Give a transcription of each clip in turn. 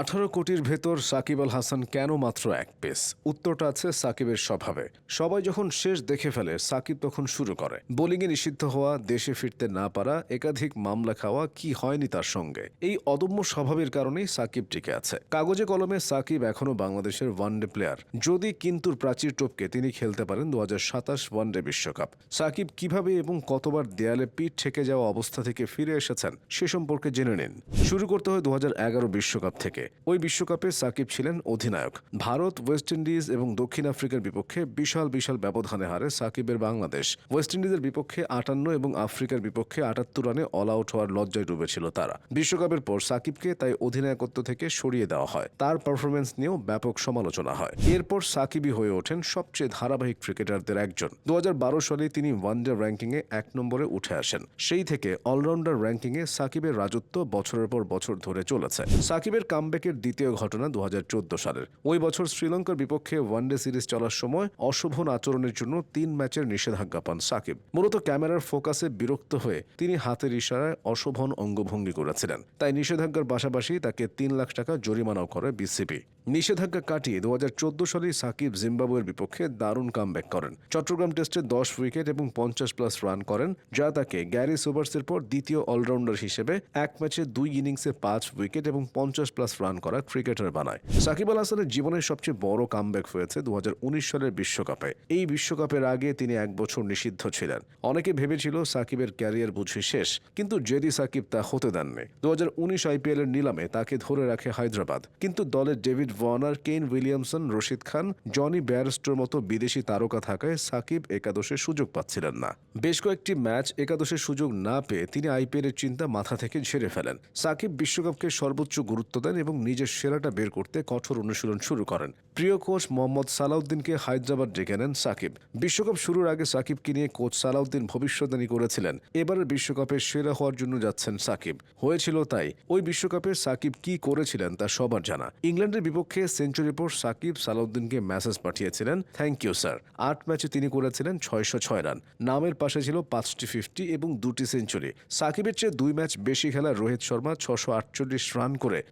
আঠারো কোটির ভেতর সাকিব আল হাসান কেন মাত্র এক পেস? উত্তরটা আছে সাকিবের স্বভাবে। সবাই যখন শেষ দেখে ফেলে, সাকিব তখন শুরু করে। বোলিংয়ে নিষিদ্ধ হওয়া, দেশে ফিরতে না পারা, একাধিক মামলা খাওয়া, কি হয়নি তার সঙ্গে? এই অদম্য স্বভাবের কারণেই সাকিব টিকে আছে। কাগজে কলমে সাকিব এখনও বাংলাদেশের ওয়ানডে প্লেয়ার। যদি কিন্তুর প্রাচীর টপকে তিনি খেলতে পারেন দু হাজার সাতাশ ওয়ানডে বিশ্বকাপ। সাকিব কীভাবে এবং কতবার দেয়ালে পিঠ ঠেকে যাওয়া অবস্থা থেকে ফিরে এসেছেন, সে সম্পর্কে জেনে নিন। শুরু করতে হয় দু বিশ্বকাপ থেকে। ওই বিশ্বকাপে সাকিব ছিলেন অধিনায়ক। ভারত, ওয়েস্ট ইন্ডিজ এবং দক্ষিণ আফ্রিকার বিপক্ষে বিশাল বিশাল ব্যবধানে হারে সাকিবের বাংলাদেশ। ওয়েস্ট ইন্ডিজের বিপক্ষে আটান্ন এবং আফ্রিকার বিপক্ষে আটাত্তর রানে অল আউট হওয়ার লজ্জায় ডুবেছিল তারা। বিশ্বকাপের পর সাকিবকে তাই অধিনায়কত্ব থেকে সরিয়ে দেওয়া হয়। তার পারফরমেন্স নিয়েও ব্যাপক সমালোচনা হয়। এরপর সাকিবই হয়ে ওঠেন সবচেয়ে ধারাবাহিক ক্রিকেটারদের একজন। দু হাজার বারো সালে তিনি ওয়ানডে র্যাঙ্কিংয়ে এক নম্বরে উঠে আসেন। সেই থেকে অলরাউন্ডার র্যাঙ্কিংয়ে সাকিবের রাজত্ব বছরের পর বছর ধরে চলেছে। সাকিবের কামব্যাকের দ্বিতীয় ঘটনা দু হাজার চোদ্দ সালের। ওই বছর শ্রীলঙ্কার বিপক্ষে ওয়ানডে সিরিজ চলার সময় অশোভন আচরণের জন্য তিন ম্যাচের নিষেধাজ্ঞা পান সাকিব। মূলত ক্যামেরার ফোকাসে বিরক্ত হয়ে তিনি হাতের ইশারায় অশোভন অঙ্গভঙ্গি করেছিলেন। তাই নিষেধাজ্ঞার পাশাপাশি তাকে তিন লাখ টাকা জরিমানাও করে বিসিবি। নিষেধাজ্ঞা কাটিয়ে দু হাজার চোদ্দ সালে সাকিব জিম্বাবুয়ের বিপক্ষে দারুণ কামব্যাক করেন। চট্টগ্রাম টেস্টে দশ উইকেট এবং পঞ্চাশ প্লাস রান করেন, যা তাকে গ্যারি সোবার্সের পর দ্বিতীয় অলরাউন্ডার হিসেবে এক ম্যাচে দুই ইনিংসে পাঁচ উইকেট এবং পঞ্চাশ প্লাস রান করা ক্রিকেটার বানায়। সাকিব আল হাসানের জীবনের সবচেয়ে বড় কামব্যাক হয়েছে দু সালের বিশ্বকাপে। এই বিশ্বকাপের আগে তিনি এক বছর নিষিদ্ধ ছিলেন। অনেকে ভেবেছিল সাকিবের ক্যারিয়ার বুঝি শেষ, কিন্তু জেদি সাকিব তা হতে দেননি। দু হাজার উনিশ আইপিএল এর নিলামে তাকে ধরে রাখে হায়দ্রাবাদ। কিন্তু দলের David Warner Kane Williamson, Rashid Khan, Jonny ব্যারস্টোর মতো বিদেশি তারকা থাকায় সাকিব একাদশে সুযোগ পাচ্ছিলেন না। বেশ কয়েকটি ম্যাচ একাদশের সুযোগ না পেয়ে তিনি আইপিএল এর চিন্তা মাথা থেকে ঝেড়ে ফেলেন। সাকিব বিশ্বকাপকে সর্বোচ্চ গুরুত্ব দেন এবং নিজের সেরাটা বের করতে কঠোর অনুশীলন শুরু করেন। প্রিয় কোচ মোহাম্মদ সালাউদ্দিনকে হায়দ্রাবাদ ডেকে নেন সাকিব। বিশ্বকাপ শুরুর আগে সাকিবকে নিয়ে কোচ সালাউদ্দিন ভবিষ্যদ্বাণী করেছিলেন। এবারের বিশ্বকাপে সেরা হওয়ার জন্য যাচ্ছেন সাকিব। হয়েছিল তাই। ওই বিশ্বকাপে সাকিব কি করেছিলেন তা সবার জানা। ইংল্যান্ডের বিপক্ষে সেঞ্চুরি পর সাকিব সালাউদ্দিনকে মেসেজ পাঠিয়েছিলেন, থ্যাংক ইউ, স্যার। আট ম্যাচে তিনি করেছিলেন ছয়শো ছয় রান। নামের পাশে ছিল পাঁচটি ফিফটি এবং দুটি সেঞ্চুরি। সাকিবের চেয়ে দুই ম্যাচ বেশি খেলা রোহিত শর্মা ছশো আটচল্লিশ রান করে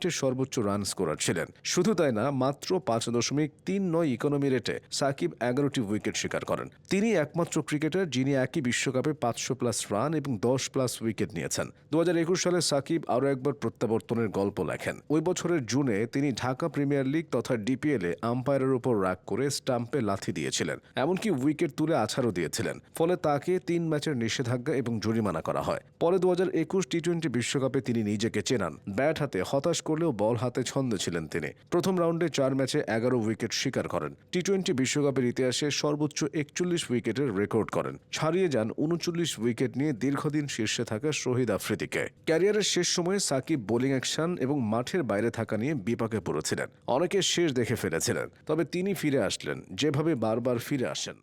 টুর্নামেন্টের সর্বোচ্চ রান স্কোরার ছিলেন। শুধু তাই না, মাত্র পাঁচ দশমিক তিন নয় ইকোনমি রেটে সাকিব এগারোটি উইকেট শিকার করেন। তিনি একমাত্র ক্রিকেটার যিনি একই বিশ্বকাপে পাঁচশো প্লাস রান এবং দশ প্লাস উইকেট নিয়েছেন। দু সালে সাকিব আরও একবার প্রত্যাবর্তনের গল্প লেখেন। ওই বছরের জুনে তিনি ঢাকা প্রিমিয়ার লিগ তথা ডিপিএল এ আম্পায়ারের উপর রাগ করে স্টাম্পে লাথি দিয়েছিলেন, এমনকি উইকেট তুলে আছাড়ও দিয়েছিলেন। ফলে তাকে তিন ম্যাচের নিষেধাজ্ঞা এবং জরিমানা করা হয়। পরে দু হাজার একুশ টি টোয়েন্টি বিশ্বকাপে তিনি নিজেকে চেনান। ব্যাট হাতে হতাশ করলেও বল হাতে ছন্দ ছিলেন তিনি। প্রথম রাউন্ডে চার ম্যাচে এগারো উইকেট শিকার করেন। টি টোয়েন্টি বিশ্বকাপের ইতিহাসে সর্বোচ্চ একচল্লিশ উইকেটের রেকর্ড করেন। ছাড়িয়ে যান উনচল্লিশ উইকেট নিয়ে দীর্ঘদিন শীর্ষে থাকা শহীদ আফ্রিদিকে। ক্যারিয়ারের শেষ সময়ে সাকিব বোলিং অ্যাকশন এবং মাঠের বাইরে থাকা নিয়ে বিপাকে পড়েছিলেন। অনেকে শেষ দেখে ফেলেছিলেন, তবে তিনি ফিরে আসলেন, যেভাবে বারবার ফিরে আসেন।